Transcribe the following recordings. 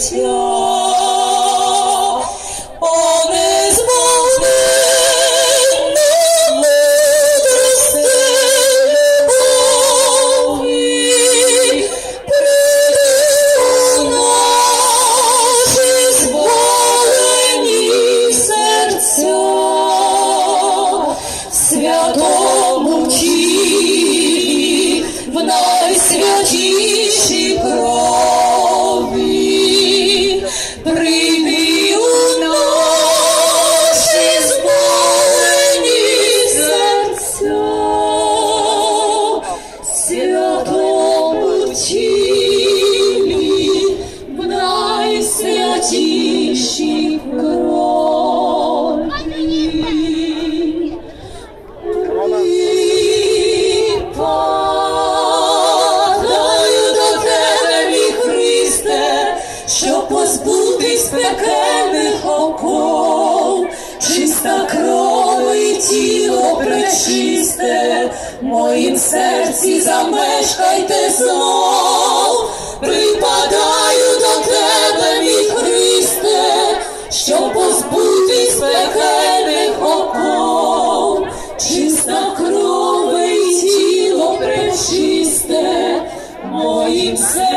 秋 пречисте, в моїм серці замешкайте знов, припадаю до тебе, мій Христе, щоб позбутись пекельних оков, чиста кров і тіло пречисте, моїм серці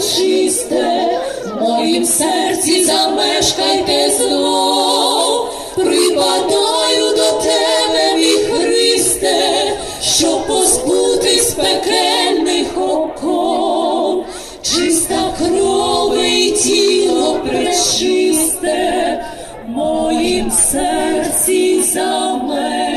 пречисте, в моїм серці замешкайте знов, припадаю до тебе, мій Христе, щоб позбутись пекельних оков, чиста кров і тіло пречисте, в моїм серці замешкайте